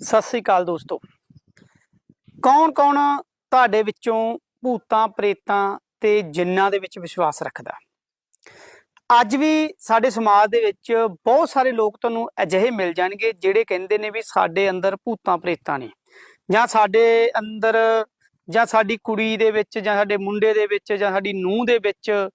ਸਤਿ ਸ੍ਰੀ ਅਕਾਲ ਦੋਸਤੋ। ਕੌਣ ਕੌਣ ਤੁਹਾਡੇ ਵਿੱਚੋਂ ਭੂਤਾਂ, ਪ੍ਰੇਤਾਂ ਤੇ ਜਿੰਨਾਂ ਦੇ ਵਿੱਚ ਵਿਸ਼ਵਾਸ ਰੱਖਦਾ? ਅੱਜ ਵੀ ਸਾਡੇ ਸਮਾਜ ਦੇ ਵਿੱਚ ਬਹੁਤ ਸਾਰੇ ਲੋਕ ਤੁਹਾਨੂੰ ਅਜਿਹੇ ਮਿਲ ਜਾਣਗੇ ਜਿਹੜੇ ਕਹਿੰਦੇ ਨੇ ਵੀ ਸਾਡੇ ਅੰਦਰ ਭੂਤਾਂ, ਪ੍ਰੇਤਾਂ ਨੇ। ਜਾਂ ਸਾਡੇ ਅੰਦਰ ਜਾਂ ਸਾਡੀ ਕੁੜੀ ਦੇ ਵਿੱਚ ਜਾਂ ਸਾਡੇ ਮੁੰਡੇ ਦੇ ਵਿੱਚ ਜਾਂ ਸਾਡੀ ਨੂੰਹ ਦੇ ਵਿੱਚ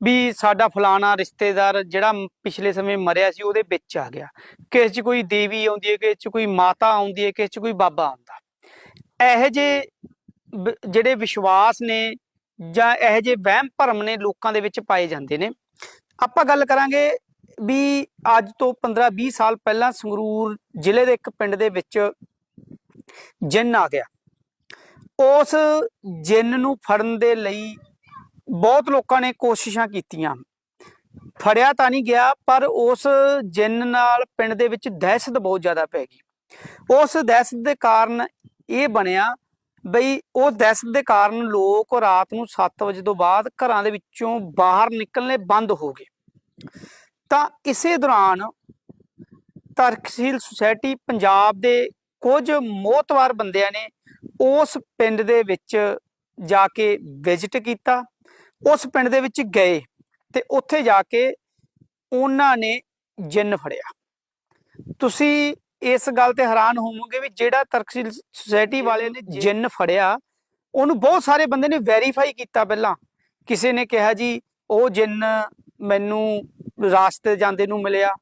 ਵੀ ਸਾਡਾ ਫਲਾਣਾ ਰਿਸ਼ਤੇਦਾਰ ਜਿਹੜਾ ਪਿਛਲੇ ਸਮੇਂ ਮਰਿਆ ਸੀ, ਉਹਦੇ ਵਿੱਚ ਆ ਗਿਆ। ਕਿਸੇ 'ਚ ਕੋਈ ਦੇਵੀ ਆਉਂਦੀ ਹੈ, ਕਿਸੇ 'ਚ ਕੋਈ ਮਾਤਾ ਆਉਂਦੀ ਹੈ, ਕਿਸੇ 'ਚ ਕੋਈ ਬਾਬਾ ਆਉਂਦਾ। ਇਹੋ ਜਿਹੇ ਜਿਹੜੇ ਵਿਸ਼ਵਾਸ ਨੇ ਜਾਂ ਇਹੋ ਜਿਹੇ ਵਹਿਮ ਭਰਮ ਨੇ ਲੋਕਾਂ ਦੇ ਵਿੱਚ ਪਾਏ ਜਾਂਦੇ ਨੇ। ਆਪਾਂ ਗੱਲ ਕਰਾਂਗੇ ਵੀ ਅੱਜ ਤੋਂ 15-20 ਸਾਲ ਪਹਿਲਾਂ ਸੰਗਰੂਰ ਜ਼ਿਲ੍ਹੇ ਦੇ ਇੱਕ ਪਿੰਡ ਦੇ ਵਿੱਚ ਜਿੰਨ ਆ ਗਿਆ। ਉਸ ਜਿੰਨ ਨੂੰ ਫੜਨ ਦੇ ਲਈ ਬਹੁਤ ਲੋਕਾਂ ਨੇ ਕੋਸ਼ਿਸ਼ਾਂ ਕੀਤੀਆਂ। ਫੜਿਆ ਤਾਂ ਨਹੀਂ ਗਿਆ, ਪਰ ਉਸ ਜਿੰਨ ਨਾਲ ਪਿੰਡ ਦੇ ਵਿੱਚ ਦਹਿਸ਼ਤ ਬਹੁਤ ਜ਼ਿਆਦਾ ਪੈ ਗਈ। ਉਸ ਦਹਿਸ਼ਤ ਦੇ ਕਾਰਨ ਇਹ ਬਣਿਆ ਬਈ ਉਹ ਦਹਿਸ਼ਤ ਦੇ ਕਾਰਨ ਲੋਕ ਰਾਤ ਨੂੰ 7 ਵਜੇ ਤੋਂ ਬਾਅਦ ਘਰਾਂ ਦੇ ਵਿੱਚੋਂ ਬਾਹਰ ਨਿਕਲਣੇ ਬੰਦ ਹੋ ਗਏ। ਤਾਂ ਇਸੇ ਦੌਰਾਨ ਤਰਕਸ਼ੀਲ ਸੁਸਾਇਟੀ ਪੰਜਾਬ ਦੇ ਕੁਝ ਮੋਤਵਾਰ ਬੰਦਿਆਂ ਨੇ ਉਸ ਪਿੰਡ ਦੇ ਵਿੱਚ ਜਾ ਕੇ ਵਿਜ਼ਿਟ ਕੀਤਾ। ਉਸ ਪਿੰਡ ਦੇ ਵਿੱਚ ਗਏ ਤੇ ਉੱਥੇ ਜਾ ਕੇ ਉਹਨਾਂ ਨੇ ਜਿੰਨ ਫੜਿਆ। ਤੁਸੀਂ ਇਸ ਗੱਲ ਤੇ ਹੈਰਾਨ ਹੋਵੋਗੇ ਵੀ ਜਿਹੜਾ ਤਰਕਸ਼ੀਲ ਸੁਸਾਇਟੀ ਵਾਲਿਆਂ ਨੇ ਜਿੰਨ ਫੜਿਆ ਉਹਨੂੰ ਬਹੁਤ ਸਾਰੇ ਬੰਦੇ ਨੇ ਵੈਰੀਫਾਈ ਕੀਤਾ ਪਹਿਲਾਂ। ਕਿਸੇ ਨੇ ਕਿਹਾ ਜੀ ਉਹ ਜਿੰਨ ਮੈਨੂੰ ਰਾਸਤੇ ਜਾਂਦੇ ਨੂੰ ਮਿਲਿਆ।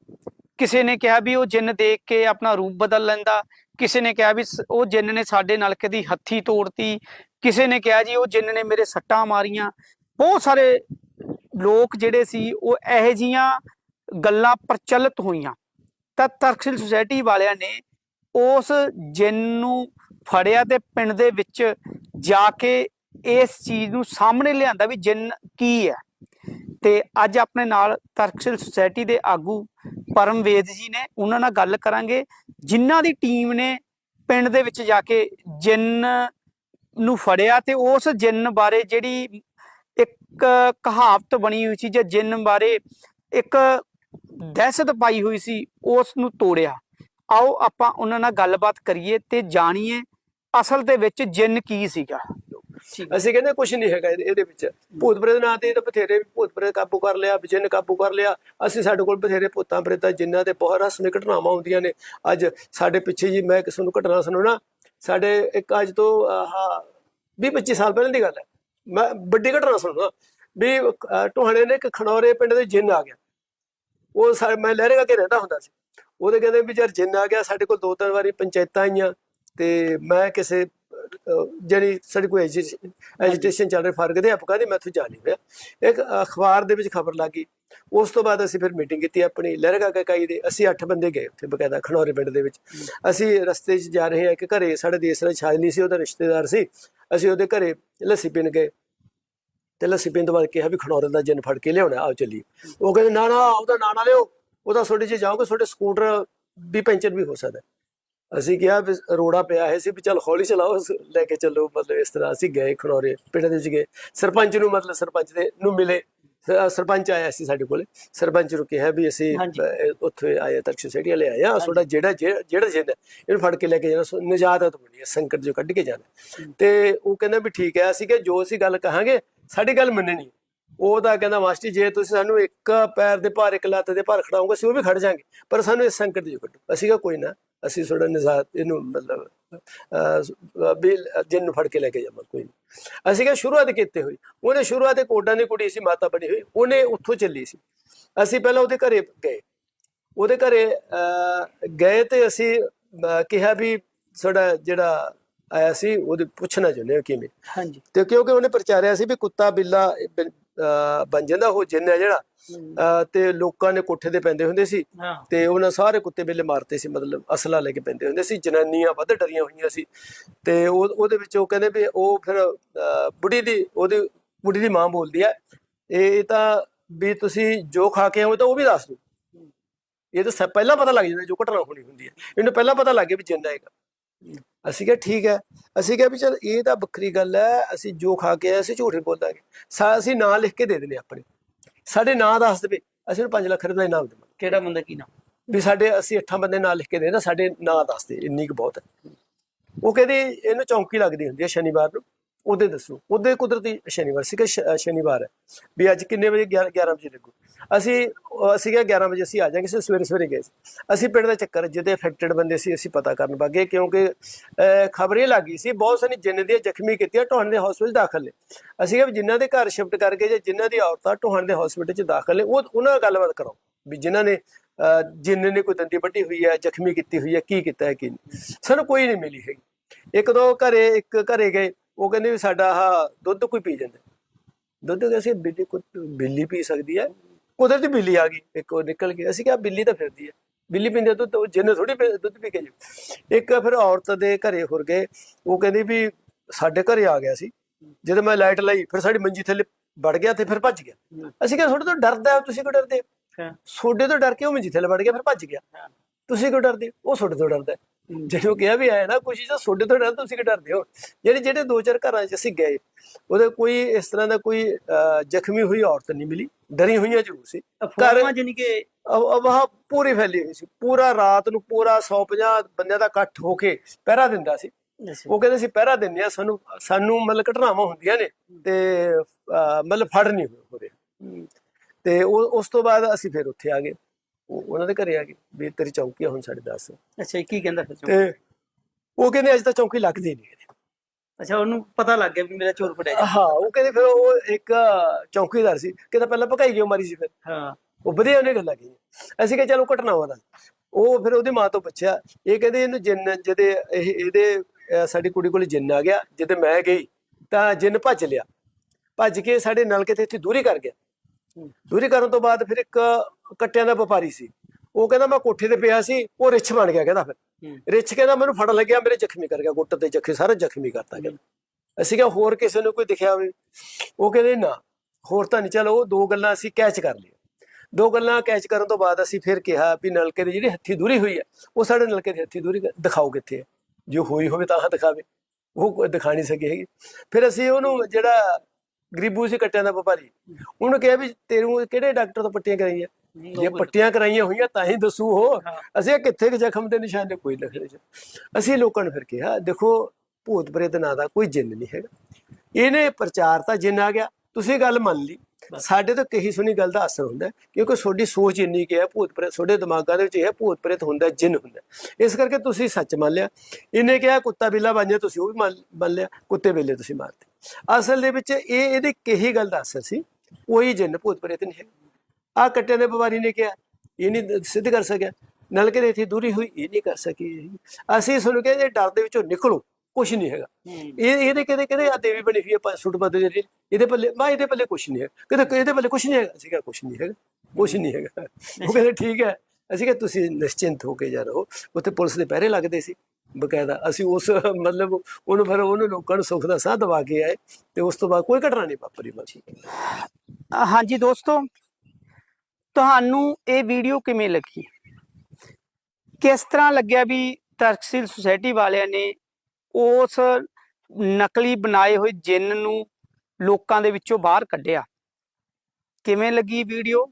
ਕਿਸੇ ਨੇ ਕਿਹਾ ਵੀ ਉਹ ਜਿੰਨ ਦੇਖ ਕੇ ਆਪਣਾ ਰੂਪ ਬਦਲ ਲੈਂਦਾ। ਕਿਸੇ ਨੇ ਕਿਹਾ ਵੀ ਉਹ ਜਿੰਨ ਨੇ ਸਾਡੇ ਨਾਲ ਕਦੀ ਹੱਥੀ ਤੋੜਤੀ। ਕਿਸੇ ਨੇ ਕਿਹਾ ਜੀ ਉਹ ਜਿੰਨ ਨੇ ਮੇਰੇ ਸੱਟਾਂ ਮਾਰੀਆਂ। ਬਹੁਤ ਸਾਰੇ ਲੋਕ ਜਿਹੜੇ ਸੀ, ਉਹ ਇਹੋ ਜੀਆਂ ਗੱਲਾਂ ਪ੍ਰਚਲਿਤ ਹੋਈਆਂ। ਤਾਂ ਤਰਕਸ਼ੀਲ ਸੁਸਾਇਟੀ ਵਾਲਿਆਂ ਨੇ ਉਸ ਜਿੰਨ ਨੂੰ ਫੜਿਆ ਤੇ ਪਿੰਡ ਦੇ ਵਿੱਚ ਜਾ ਕੇ ਇਸ ਚੀਜ਼ ਨੂੰ ਸਾਹਮਣੇ ਲਿਆਂਦਾ ਵੀ ਜਿੰਨ ਕੀ ਹੈ। ਤੇ ਅੱਜ ਆਪਣੇ ਨਾਲ ਤਰਕਸ਼ੀਲ ਸੁਸਾਇਟੀ ਦੇ ਆਗੂ ਪਰਮਵੇਦ ਜੀ ਨੇ, ਉਹਨਾਂ ਨਾਲ ਗੱਲ ਕਰਾਂਗੇ। ਜਿਨ੍ਹਾਂ ਦੀ ਟੀਮ ਨੇ ਪਿੰਡ ਦੇ ਵਿੱਚ ਜਾ ਕੇ ਜਿੰਨ ਨੂੰ ਫੜਿਆ ਤੇ ਉਸ ਜਿੰਨ ਬਾਰੇ ਜਿਹੜੀ ਇੱਕ ਕਹਾਵਤ ਬਣੀ ਹੋਈ ਸੀ ਜਾਂ ਜਿੰਨ ਬਾਰੇ ਇੱਕ ਦਹਿਸ਼ਤ ਪਾਈ ਹੋਈ ਸੀ, ਉਸ ਨੂੰ ਤੋੜਿਆ। ਆਓ ਆਪਾਂ ਉਹਨਾਂ ਨਾਲ ਗੱਲਬਾਤ ਕਰੀਏ ਤੇ ਜਾਣੀਏ ਅਸਲ ਦੇ ਵਿੱਚ ਜਿੰਨ ਕੀ ਸੀਗਾ। ਅਸੀਂ ਕਹਿੰਦੇ ਕੁਝ ਨਹੀਂ ਹੈਗਾ ਇਹਦੇ ਇਹਦੇ ਵਿੱਚ। ਭੂਤ ਪ੍ਰੇਤ ਨਾਂ ਤੇ ਤਾਂ ਬਥੇਰੇ ਭੂਤ ਪ੍ਰੇਤ ਕਾਬੂ ਕਰ ਲਿਆ ਜਿੰਨ ਕਾਬੂ ਕਰ ਲਿਆ। ਅਸੀਂ ਸਾਡੇ ਕੋਲ ਬਥੇਰੇ ਭੂਤਾਂ ਪ੍ਰੇਤਾਂ ਜਿੰਨਾਂ ਤੇ ਬਹੁਤ ਰਸਮੀ ਘਟਨਾਵਾਂ ਹੁੰਦੀਆਂ ਨੇ। ਅੱਜ ਸਾਡੇ ਪਿੱਛੇ ਜੀ ਮੈਂ ਕਿਸੇ ਨੂੰ ਘਟਨਾ ਸੁਣਾਉਣਾ। ਸਾਡੇ ਇੱਕ ਅੱਜ ਤੋਂ, ਆਹ 20 25 ਸਾਲ ਪਹਿਲਾਂ ਦੀ ਗੱਲ ਹੈ। ਮੈਂ ਵੱਡੀ ਘਟਨਾ ਸੁਣਾਉਣਾ ਵੀ ਟੋਹਾਣੇ ਨੇ ਇੱਕ ਖਣੌਰੇ ਪਿੰਡ ਦੇ ਜਿੰਨ ਆ ਗਿਆ। ਉਹ ਸਾ- ਮੈਂ ਲਹਿਰੇਗਾ ਕੇ ਰਹਿੰਦਾ ਹੁੰਦਾ ਸੀ। ਉਹਦੇ ਕਹਿੰਦੇ ਵੀ ਯਾਰ ਜਿੰਨ ਆ ਗਿਆ ਸਾਡੇ ਕੋਲ ਦੋ ਤਿੰਨ ਵਾਰੀ ਪੰਚਾਇਤਾਂ ਆਈਆਂ ਤੇ ਮੈਂ ਕਿਸੇ ਜਿਹੜੀ ਸਾਡੀ ਕੋਈ ਐਜੀਟੇਸ਼ਨ ਚੱਲ ਰਹੀ ਫ਼ਰਕ ਦੇ ਆਪਕਾ ਦੀ ਮੈਂ ਉੱਥੇ ਜਾ ਨਹੀਂ ਰਿਹਾ। ਇੱਕ ਅਖਬਾਰ ਦੇ ਵਿੱਚ ਖਬਰ ਲੱਗੀ ਉਸ ਤੋਂ ਬਾਅਦ ਅਸੀਂ ਫਿਰ ਮੀਟਿੰਗ ਕੀਤੀ ਆਪਣੀ ਲਹਿਰਗਾ ਕਾਈ ਦੇ ਅਸੀਂ 8 ਬੰਦੇ ਗਏ ਉੱਥੇ ਬਕਾਇਦਾ ਖਣੌਰੇ ਪਿੰਡ ਦੇ ਵਿੱਚ। ਅਸੀਂ ਰਸਤੇ 'ਚ ਜਾ ਰਹੇ ਹਾਂ ਕਿ ਘਰੇ ਸਾਡੇ ਦੇਸ ਨਾਲ ਛਾਜਲੀ ਸੀ ਉਹਦਾ ਰਿਸ਼ਤੇਦਾਰ ਸੀ। ਅਸੀਂ ਉਹਦੇ ਘਰੇ ਲੱਸੀ ਪੀਣ ਗਏ ਤੇ ਲੱਸੀ ਪੀਣ ਤੋਂ ਬਾਅਦ ਕਿਹਾ ਵੀ ਖਣੌਰੇ ਦਾ ਜਿੰਨ ਫੜ ਕੇ ਲਿਆਉਣਾ ਆਓ ਚੱਲੀਏ। ਉਹ ਕਹਿੰਦੇ ਨਾ ਨਾ ਉਹਦਾ ਨਾਂ ਨਾ ਲਿਓ ਉਹਦਾ ਤੁਹਾਡੇ 'ਚ ਜਾਓਗੇ ਤੁਹਾਡੇ ਸਕੂਟਰ ਵੀ ਪੈਂਚਰ ਵੀ ਹੋ ਸਕਦਾ ਅਸੀਂ ਕਿਹਾ ਵੀ ਰੋੜਾ ਪਿਆ ਹੈ ਸੀ ਵੀ ਚੱਲ ਹੌਲੀ ਚਲਾਓ ਲੈ ਕੇ ਚੱਲੋ ਮਤਲਬ ਇਸ ਤਰ੍ਹਾਂ ਅਸੀਂ ਗਏ ਖਣੌਰੇ ਪਿੰਡ ਦੇ ਵਿੱਚ ਗਏ। ਸਰਪੰਚ ਨੂੰ ਮਤਲਬ ਸਰਪੰਚ ਦੇ ਨੂੰ ਮਿਲੇ। ਸ- ਸਰਪੰਚ ਆਇਆ ਸੀ ਸਾਡੇ ਕੋਲੇ। ਸਰਪੰਚ ਨੂੰ ਕਿਹਾ ਵੀ ਅਸੀਂ ਹਾਂਜੀ। ਅਹ, ਉੱਥੇ ਆਏ ਤੱਕ ਸੋਸਾਇਟੀ ਵਾਲੇ ਆਏ ਆ ਤੁਹਾਡਾ ਜਿਹੜਾ ਜਿਹੜਾ ਜਿਹੜਾ ਹੈ, ਇਹਨੂੰ ਫੜ ਕੇ ਲੈ ਕੇ ਜਾਣਾ ਸੋ ਨਿਜਾਤ ਹੈ ਤੁਹਾਡੀ ਸੰਕਟ ਜੋ ਕੱਢ ਕੇ ਜਾਣਾ। ਤੇ ਉਹ ਕਹਿੰਦਾ ਵੀ ਠੀਕ ਹੈ ਅਸੀਂ ਕਿ ਜੋ ਅਸੀਂ ਗੱਲ ਕਹਾਂਗੇ ਸਾਡੀ ਗੱਲ ਮੰਨਣੀ ਉਹ ਤਾਂ ਕਹਿੰਦਾ ਮਾਸਟਰ ਜੀ, ਜੇ ਤੁਸੀਂ ਸਾਨੂੰ ਇੱਕ ਪੈਰ ਦੇ ਭਾਰ ਇੱਕ ਲੱਤ ਦੇ ਭਾਰ ਖੜਾਉਂਗੇ ਅਸੀਂ ਉਹ ਵੀ ਖੜ ਜਾਾਂਗੇ। ਪਰ ਸਾਨੂੰ ਇਸ ਸੰਕਟ ਦੀ ਕੱਢੋ ਅਸੀਂ ਕਿਹਾ ਕੋਈ ਨਾ ਅਸੀਂ ਥੋੜਾ ਨਿਜ਼ਾਤ ਇਹਨੂੰ ਮਤਲਬ ਵੀ ਜਿੰਨ ਨੂੰ ਫੜ ਕੇ ਲੈ ਕੇ ਜਾਵਾਂ ਕੋਈ ਨਹੀਂ ਅਸੀਂ ਕਿਹਾ ਸ਼ੁਰੂਆਤ ਕੀਤੇ ਹੋਈ? ਉਹਨੇ ਸ਼ੁਰੂਆਤ ਕੋਡਾਂ ਦੀ ਕੁੜੀ ਸੀ ਮਾਤਾ ਬਣੀ ਹੋਈ। ਉਹਨੇ ਉੱਥੋਂ ਚੱਲੀ ਸੀ। ਅਸੀਂ ਪਹਿਲਾਂ ਉਹਦੇ ਘਰੇ ਗਏ। ਉਹਦੇ ਘਰੇ ਗਏ ਤੇ ਅਸੀਂ ਕਿਹਾ ਵੀ ਸਾਡਾ ਜਿਹੜਾ ਆਇਆ ਸੀ ਉਹਦੇ ਪੁੱਛਣਾ ਚਾਹੁੰਦੇ ਹਾਂ ਕਿਵੇਂ। ਹਾਂਜੀ। ਤੇ ਕਿਉਂਕਿ ਉਹਨੇ ਪ੍ਰਚਾਰਿਆ ਸੀ ਵੀ ਕੁੱਤਾ ਬਿੱਲਾ ਬਣ ਜਾਂਦਾ ਉਹ ਜਿੰਨ ਹੈ ਜਿਹੜਾ। ਤੇ ਲੋਕਾਂ ਨੇ ਕੋਠੇ ਤੇ ਪੈਂਦੇ ਹੁੰਦੇ ਸੀ। ਹਾਂ। ਤੇ ਉਹਨਾਂ ਸਾਰੇ ਕੁੱਤੇ ਬਿੱਲੇ ਮਾਰਤੇ ਸੀ ਮਤਲਬ ਅਸਲਾ ਲੈ ਕੇ ਪੈਂਦੇ ਹੁੰਦੇ ਸੀ। ਜਨਾਨੀਆਂ ਵੱਧ ਡਰੀਆਂ ਹੋਈਆਂ ਸੀ। ਤੇ ਉਹ ਉਹਦੇ ਵਿੱਚ ਉਹ ਕਹਿੰਦੇ ਵੀ ਉਹ ਫਿਰ ਬੁੜੀ ਦੀ ਉਹਦੀ ਬੁੜੀ ਦੀ ਮਾਂ ਬੋਲਦੀ ਆ ਇਹ ਤਾਂ ਵੀ ਤੁਸੀਂ ਜੋ ਖਾ ਕੇ ਆਓ ਤਾਂ ਉਹ ਵੀ ਦੱਸ ਦਿਓ। ਇਹ ਤਾਂ ਪਹਿਲਾਂ ਪਤਾ ਲੱਗ ਜਾਂਦਾ ਜੋ ਘਟਨਾ ਹੋਣੀ ਹੁੰਦੀ ਹੈ। ਇਹਨੂੰ ਪਹਿਲਾਂ ਪਤਾ ਲੱਗ ਗਿਆ ਵੀ ਜਿੰਦਾ ਹੈਗਾ। ਅਸੀਂ ਕਿਹਾ ਠੀਕ ਹੈ। ਅਸੀਂ ਕਿਹਾ ਵੀ ਚਲ ਇਹ ਤਾਂ ਵੱਖਰੀ ਗੱਲ ਹੈ ਅਸੀਂ ਜੋ ਖਾ ਕੇ ਆਏ ਅਸੀਂ ਝੂਠ ਨਹੀਂ ਬੋਲਾਂਗੇ। ਸਾ ਅਸੀਂ ਨਾਂ ਲਿਖ ਕੇ ਦੇ ਦਿੰਦੇ ਆਪਣੇ। ਸਾਡੇ ਨਾਂ ਦੱਸ ਦੇਵੇ ਅਸੀਂ ਉਹਨੂੰ 5 ਲੱਖ ਰੁਪਏ ਦਾ ਇਨਾਮ ਦੇਵਾਂਗੇ। ਕਿਹੜਾ ਬੰਦਾ ਕੀ ਨਾਮ? ਵੀ ਸਾਡੇ ਅਸੀਂ ਅੱਠਾਂ ਬੰਦੇ ਨਾਂ ਲਿਖ ਕੇ ਦੇ ਨਾ ਸਾਡੇ ਨਾਂ ਦੱਸ ਦੇ ਇੰਨੀ ਕੁ ਬਹੁਤ ਹੈ। ਉਹ ਕਹਿੰਦੇ ਇਹਨੂੰ ਚੌਂਕੀ ਲੱਗਦੀ ਹੁੰਦੀ ਹੈ ਸ਼ਨੀਵਾਰ ਨੂੰ ਉਹਦੇ ਦੱਸੋ। ਉਹਦੇ ਕੁਦਰਤੀ ਸ਼ਨੀਵਾਰ ਸੀ ਕਿ ਸ਼ਨੀਵਾਰ ਹੈ। ਵੀ ਅੱਜ ਕਿੰਨੇ ਵਜੇ? 11 11 ਵਜੇ ਲੱਗੂ। ਅਸੀਂ ਅਸੀਂ ਕਿਹਾ 11 ਵਜੇ ਅਸੀਂ ਆ ਜਾਾਂਗੇ ਅਸੀਂ ਸਵੇਰੇ ਸਵੇਰੇ ਗਏ ਸੀ। ਅਸੀਂ ਪਿੰਡ ਦਾ ਚੱਕਰ ਜਿਹਦੇ ਅਫੈਕਟਡ ਬੰਦੇ ਸੀ ਅਸੀਂ ਪਤਾ ਕਰਨ ਲੱਗੇ ਕਿਉਂਕਿ ਖਬਰ ਇਹ ਲੱਗੀ ਸੀ ਬਹੁਤ ਸਾਰੀ ਜਿੰਨ ਦੀਆਂ ਜ਼ਖਮੀ ਕੀਤੀਆਂ ਟੋਹਣ ਦੇ ਹਸਪੀਟਲ ਦਾਖਲ ਨੇ। ਅਸੀਂ ਕਿਹਾ ਵੀ ਜਿਨ੍ਹਾਂ ਦੇ ਘਰ ਸ਼ਿਫਟ ਕਰਕੇ ਜਾਂ ਜਿਨ੍ਹਾਂ ਦੀ ਔਰਤਾਂ ਟੋਹਣ ਦੇ ਹਸਪੀਟਲ 'ਚ ਦਾਖਲ ਨੇ ਉਹ ਉਹਨਾਂ ਨਾਲ ਗੱਲਬਾਤ ਕਰੋ ਵੀ ਜਿਨ੍ਹਾਂ ਨੇ ਅਹ, ਜਿੰਨ ਨੇ ਕੋਈ ਦੰਦੀ ਵੱਢੀ ਹੋਈ ਹੈ ਜ਼ਖਮੀ ਕੀਤੀ ਹੋਈ ਹੈ ਕੀ ਕੀਤਾ ਹੈ ਕੀ ਸਾਨੂੰ ਕੋਈ ਨਹੀਂ ਮਿਲੀ ਹੈਗੀ। ਇੱਕ ਦੋ ਘਰੇ ਇੱਕ ਘਰੇ ਗਏ ਉਹ ਕਹਿੰਦੇ ਵੀ ਸਾਡਾ ਆਹ ਦੁੱਧ ਕੋਈ ਪੀ ਜਾਂਦਾ। ਦੁੱਧ ਅਸੀਂ ਬਿੱਲੀ ਕੋ ਬਿੱਲੀ ਪੀ ਸਕਦੀ ਹੈ ਕੁਦਰਤੀ ਬਿੱਲੀ ਆ ਗਈ ਇੱਕ ਉਹ ਨਿਕਲ ਗਈ ਅਸੀਂ ਕਿਹਾ ਬਿੱਲੀ ਤਾਂ ਫਿਰਦੀ ਹੈ ਬਿੱਲੀ ਪੀਂਦੇ ਦੁੱਧ ਉਹ ਜਿੰਨ ਥੋੜੀ ਦੁੱਧ ਪੀ ਕੇ ਜੀ ਇੱਕ ਫਿਰ ਔਰਤ ਦੇ ਘਰੇ ਹੁਰ ਗਏ ਉਹ ਕਹਿੰਦੀ ਵੀ ਸਾਡੇ ਘਰੇ ਆ ਗਿਆ ਸੀ। ਜਦੋਂ ਮੈਂ ਲਾਈਟ ਲਾਈ ਫਿਰ ਸਾਡੀ ਮੰਜੀ ਥੱਲੇ ਵੜ ਗਿਆ ਤੇ ਫਿਰ ਭੱਜ ਗਿਆ। ਅਸੀਂ ਕਿਹਾ ਤੁਹਾਡੇ ਤੋਂ ਡਰਦਾ ਹੈ, ਤੁਸੀਂ ਕਿਉਂ ਡਰਦੇ ਹਾਂ। ਤੁਹਾਡੇ ਤੋਂ ਡਰ ਕੇ ਉਹ ਮੰਜੀ ਥੱਲੇ ਵੜ ਗਿਆ ਫਿਰ ਭੱਜ ਗਿਆ। ਤੁਸੀਂ ਕਿਉਂ ਡਰਦੇ? ਉਹ ਤੁਹਾਡੇ ਤੋਂ ਡਰਦਾ। ਜਦੋਂ ਕਿਹਾ ਵੀ ਆਇਆ ਨਾ ਕੋਸ਼ਿਸ਼ ਤਾਂ ਤੁਹਾਡੇ ਤੋਂ ਡਰ ਤੁਸੀਂ ਕਿ ਡਰਦੇ ਹੋ? ਜਿਹੜੇ ਜਿਹੜੇ ਦੋ ਚਾਰ ਘਰਾਂ 'ਚ ਅਸੀਂ ਗਏ ਉਹਦੇ ਕੋਈ ਇਸ ਤਰ੍ਹਾਂ ਦਾ ਕੋਈ ਜ਼ਖਮੀ ਹੋਈ ਔਰਤ ਨਹੀਂ ਮਿਲੀ ਡਰੀ ਹੋਈਆਂ ਜ਼ਰੂਰ ਸੀ। ਅਫਵਾਹਾਂ ਜਾਨੀ ਕਿ ਵਾਹ ਪੂਰੀ ਫੈਲੀ ਹੋਈ ਸੀ। ਪੂਰਾ ਰਾਤ ਨੂੰ ਪੂਰਾ 150 ਬੰਦਿਆਂ ਦਾ ਇਕੱਠ ਹੋ ਕੇ ਪਹਿਰਾ ਦਿੰਦਾ ਸੀ। ਉਹ ਕਹਿੰਦੇ ਸੀ ਪਹਿਰਾ ਦਿੰਦੇ ਆ ਸਾਨੂੰ ਸਾਨੂੰ ਮਤਲਬ ਘਟਨਾਵਾਂ ਹੁੰਦੀਆਂ ਨੇ ਤੇ ਮਤਲਬ ਫੜ ਨਹੀਂ ਹੋ ਰਿਹਾ। ਤੇ ਉਸ ਤੋਂ ਬਾਅਦ ਅਸੀਂ ਫਿਰ ਉੱਥੇ ਆ ਗਏ। ਉਹਨਾਂ ਦੇ ਘਰੇ ਆ ਗਏ ਵੀ ਤੇਰੀ ਚੌਕੀ ਆ ਹੁਣ ਸਾਡੇ ਦੱਸ। ਅੱਛਾ ਕੀ ਕਹਿੰਦਾ ਫਿਰ ਤੇ ਉਹ ਕਹਿੰਦੇ ਅੱਜ ਤਾਂ ਚੌਕੀ ਲੱਗਦੀ ਨਹੀਂ ਅੱਛਾ ਉਹਨੂੰ ਪਤਾ ਲੱਗ ਗਿਆ ਵੀ ਮੇਰਾ ਚੋਰ ਫੜਿਆ ਗਿਆ ਹਾਂ ਉਹ ਕਹਿੰਦੇ ਫਿਰ ਉਹ ਇੱਕ ਚੌਕੀਦਾਰ ਸੀ ਕਹਿੰਦਾ ਪਹਿਲਾਂ ਭਕਾਈ ਕਿਉਂ ਮਾਰੀ ਸੀ ਫਿਰ। ਹਾਂ। ਉਹ ਵਧੀਆ ਉਹਨੇ ਗੱਲਾਂ ਕਹੀਆਂ ਅਸੀਂ ਕਿਹਾ ਚਲੋ ਘਟਨਾਵਾਂ ਦਾ। ਉਹ ਫਿਰ ਉਹਦੀ ਮਾਂ ਤੋਂ ਪੁੱਛਿਆ ਇਹ ਕਹਿੰਦੇ ਇਹਨੂੰ ਜਿੰਨ ਜਦੇ ਇਹ ਇਹਦੇ ਸਾਡੀ ਕੁੜੀ ਕੋਲ ਜਿੰਨ ਆ ਗਿਆ ਜਦ ਮੈਂ ਗਈ ਤਾਂ ਜਿੰਨ ਭੱਜ ਲਿਆ। ਭੱਜ ਕੇ ਸਾਡੇ ਨਲਕੇ ਤੇ ਇੱਥੇ ਦੂਰੀ ਕਰ ਗਿਆ। ਦੂਰੀ ਕਰਨ ਤੋਂ ਬਾਅਦ ਫਿਰ ਇੱਕ ਕੱਟਿਆਂ ਦਾ ਵਪਾਰੀ ਸੀ। ਉਹ ਕਹਿੰਦਾ ਮੈਂ ਕੋਠੇ ਤੇ ਪਿਆ ਸੀ ਉਹ ਰਿੱਛ ਬਣ ਗਿਆ ਕਹਿੰਦਾ ਫਿਰ। ਰਿੱਛ ਕਹਿੰਦਾ ਮੈਨੂੰ ਫੜ ਲੱਗਿਆ ਮੇਰੇ ਜ਼ਖਮੀ ਕਰ ਗਿਆ ਗੁੱਟ ਤੇ ਜ਼ਖਮੀ ਸਾਰਾ ਜ਼ਖਮੀ ਕਰਤਾ ਕਹਿੰਦਾ। ਅਸੀਂ ਕਿਹਾ ਹੋਰ ਕਿਸੇ ਨੂੰ ਕੋਈ ਦਿਖਿਆ ਹੋਵੇ? ਉਹ ਕਹਿੰਦੇ ਨਾ ਹੋਰ ਤਾਂ ਨਹੀਂ ਚਲੋ ਉਹ ਦੋ ਗੱਲਾਂ ਅਸੀਂ ਕੈਚ ਕਰ ਲਈਆਂ। ਦੋ ਗੱਲਾਂ ਕੈਚ ਕਰਨ ਤੋਂ ਬਾਅਦ ਅਸੀਂ ਫਿਰ ਕਿਹਾ ਵੀ ਨਲਕੇ ਦੀ ਜਿਹੜੀ ਹੱਥੀ ਦੂਰੀ ਹੋਈ ਹੈ ਉਹ ਸਾਡੇ ਨਲਕੇ ਦੀ ਹੱਥੀ ਦੂਰੀ ਦਿਖਾਓ ਕਿੱਥੇ ਹੈ। ਜੋ ਹੋਈ ਹੋਵੇ ਤਾਂ ਹਾਂ ਦਿਖਾਵੇ। ਉਹ ਕੋਈ ਦਿਖਾ ਨਹੀਂ ਸਕੇ ਹੈਗੀ। ਫਿਰ ਅਸੀਂ ਉਹਨੂੰ ਜਿਹੜਾ ਗਰੀਬੂ ਸੀ ਕੱਟਿਆਂ ਦਾ ਵਪਾਰੀ। ਉਹਨੂੰ ਕਿਹਾ ਵੀ ਤੈਨੂੰ ਕਿਹੜੇ ਡਾਕਟਰ ਤੋਂ ਪੱਟੀਆਂ ਕਰਾਈਆਂ? ਜੇ ਪੱਟੀਆਂ ਕਰਾਈਆਂ ਹੋਈਆਂ ਤਾਂ ਹੀ ਦੱਸੂ ਹਾਂ। ਅਸੀਂ ਕਿੱਥੇ ਕਿ ਜ਼ਖਮ ਦੇ ਨਿਸ਼ਾਨੇ ਕੋਈ ਲਿਖਦੇ ਚ। ਅਸੀਂ ਲੋਕਾਂ ਨੂੰ ਫਿਰ ਕਿਹਾ ਦੇਖੋ ਭੂਤ ਪ੍ਰੇਤ ਨਾਂ ਦਾ ਕੋਈ ਜਿੰਨ ਨਹੀਂ ਹੈਗਾ। ਇਹਨੇ ਪ੍ਰਚਾਰ ਤਾਂ ਜਿੰਨ ਆ ਗਿਆ। ਤੁਸੀਂ ਗੱਲ ਮੰਨ ਲਈ। ਸਾਡੇ ਤੋਂ ਕਹੀ ਸੁਣੀ ਗੱਲ ਦਾ ਅਸਰ ਹੁੰਦਾ, ਕਿਉਂਕਿ ਤੁਹਾਡੀ ਸੋਚ ਇੰਨੀ ਕਿ ਹੈ, ਭੂਤ ਪ੍ਰੇਤ, ਤੁਹਾਡੇ ਦਿਮਾਗਾਂ ਦੇ ਵਿੱਚ ਇਹ ਹੈ ਭੂਤ ਪ੍ਰੇਤ ਹੁੰਦਾ, ਜਿੰਨ ਹੁੰਦਾ। ਇਸ ਕਰਕੇ ਤੁਸੀਂ ਸੱਚ ਮੰਨ ਲਿਆ। ਇਹਨੇ ਕਿਹਾ, ਕੁੱਤਾ ਬਿੱਲਾ ਬਣ ਜਾ ਤੁਸੀਂ ਉਹ ਵੀ ਮੰਨ ਮੰਨ ਲਿਆ, ਕੁੱਤੇ ਬਿੱਲੇ ਤੁਸੀਂ ਮਾਰਦੇ ਅਸਲ ਦੇ ਵਿੱਚ ਇਹ, ਇਹਦੀ ਕਹੀ ਗੱਲ ਦਾ ਅਸਰ ਸੀ, ਕੋਈ ਜਿੰਨ ਭੂਤ ਪ੍ਰੇਤ ਨਹੀਂ ਹੈ। ਆ ਕੱਟਿਆਂ ਦੇ ਵਪਾਰੀ ਨੇ ਕਿਹਾ, ਇਹ ਨਹੀਂ ਸਿੱਧ ਕਰ ਸਕਿਆ। ਨਲਕੇ ਦੇ ਇੱਥੇ ਦੂਰੀ ਹੋਈ, ਇਹ ਨਹੀਂ ਕਰ ਸਕੀ। ਅਸੀਂ ਤੁਹਾਨੂੰ ਕੇ ਇਹ ਡਰ ਦੇ ਵਿੱਚੋਂ ਨਿਕਲੋ ਕੁਝ ਨਹੀਂ ਹੈਗਾ। ਇਹ ਇਹਦੇ ਕਿਤੇ ਕਿਤੇ ਆ ਦੇਵੀ ਬਣੀ ਹੋਈ ਪੰਜ ਸੁੱਟ ਬਦਲ ਜਿਹੜੀ? ਇਹਦੇ ਪੱਲੇ ਮੈਂ ਇਹਦੇ ਪੱਲੇ ਕੁਝ ਨਹੀਂ ਹੈ ਕਿਤੇ ਇਹਦੇ ਪੱਲੇ ਕੁਝ ਨਹੀਂ ਹੈਗਾ। ਅਸੀਂ ਕਿਹਾ ਕੁਝ ਨਹੀਂ ਹੈਗਾ। ਕੁਝ ਨਹੀਂ ਹੈਗਾ। ਉਹ ਕਹਿੰਦੇ ਠੀਕ ਹੈ। ਅਸੀਂ ਕਿਹਾ ਤੁਸੀਂ ਨਿਸ਼ਚਿੰਤ ਹੋ ਕੇ ਜਾ ਰਹੋ। ਉੱਥੇ ਪੁਲਿਸ ਦੇ ਪਹਿਰੇ ਲੱਗਦੇ ਸੀ ਬਕਾਇਦਾ। ਅਸੀਂ ਉਸ ਮਤਲਬ ਉਹਨੂੰ ਫਿਰ ਉਹਨੂੰ ਲੋਕਾਂ ਨੂੰ ਸੁੱਖ ਦਾ ਸਾਹ ਦਵਾ ਕੇ ਆਏ ਤੇ ਉਸ ਤੋਂ ਬਾਅਦ ਕੋਈ ਘਟਨਾ ਨਹੀਂ ਵਾਪਰੀ ਬਾਕੀ ਹਾਂਜੀ ਦੋਸਤੋ ਤੁਹਾਨੂੰ ਇਹ ਵੀਡੀਓ ਕਿਵੇਂ ਲੱਗੀ? ਕਿਸ ਤਰ੍ਹਾਂ ਲੱਗਿਆ ਵੀ ਤਰਕਸ਼ੀਲ ਸੁਸਾਇਟੀ ਵਾਲਿਆਂ ਨੇ ਉਸ ਨਕਲੀ ਬਣਾਏ ਹੋਏ ਜਿੰਨ ਨੂੰ ਲੋਕਾਂ ਦੇ ਵਿੱਚੋਂ ਬਾਹਰ ਕੱਢਿਆ। ਕਿਵੇਂ ਲੱਗੀ ਵੀਡੀਓ?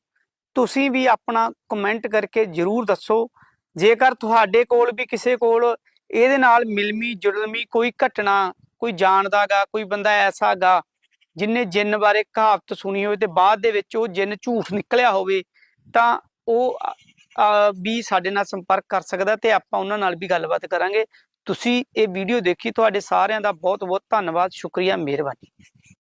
ਤੁਸੀਂ ਵੀ ਆਪਣਾ ਕਮੈਂਟ ਕਰਕੇ ਜਰੂਰ ਦੱਸੋ। ਜੇਕਰ ਤੁਹਾਡੇ ਕੋਲ ਵੀ ਕਿਸੇ ਕੋਲ ਇਹਦੇ ਨਾਲ ਮਿਲਮੀ ਜੁਲਮੀ ਕੋਈ ਘਟਨਾ, ਕੋਈ ਜਾਣਦਾਗਾ, ਕੋਈ ਬੰਦਾ ਐਸਾ ਗਾ ਜਿਨੇ ਜਿੰਨ ਬਾਰੇ ਕਹਾਵਤ ਸੁਣੀ ਹੋਵੇ ਤੇ ਬਾਅਦ ਦੇ ਵਿੱਚ ਉਹ ਜਿੰਨ ਝੂਠ ਨਿਕਲਿਆ ਹੋਵੇ, ਤਾਂ ਉਹ ਵੀ ਸਾਡੇ ਨਾਲ ਸੰਪਰਕ ਕਰ ਸਕਦਾ ਤੇ ਆਪਾਂ ਉਹਨਾਂ ਨਾਲ ਵੀ ਗੱਲਬਾਤ ਕਰਾਂਗੇ। ਤੁਸੀਂ ਇਹ ਵੀਡੀਓ ਦੇਖੀ ਤੁਹਾਡੇ ਸਾਰਿਆਂ ਦਾ ਬਹੁਤ ਬਹੁਤ ਧੰਨਵਾਦ ਸ਼ੁਕਰੀਆ ਮਿਹਰਬਾਨੀ।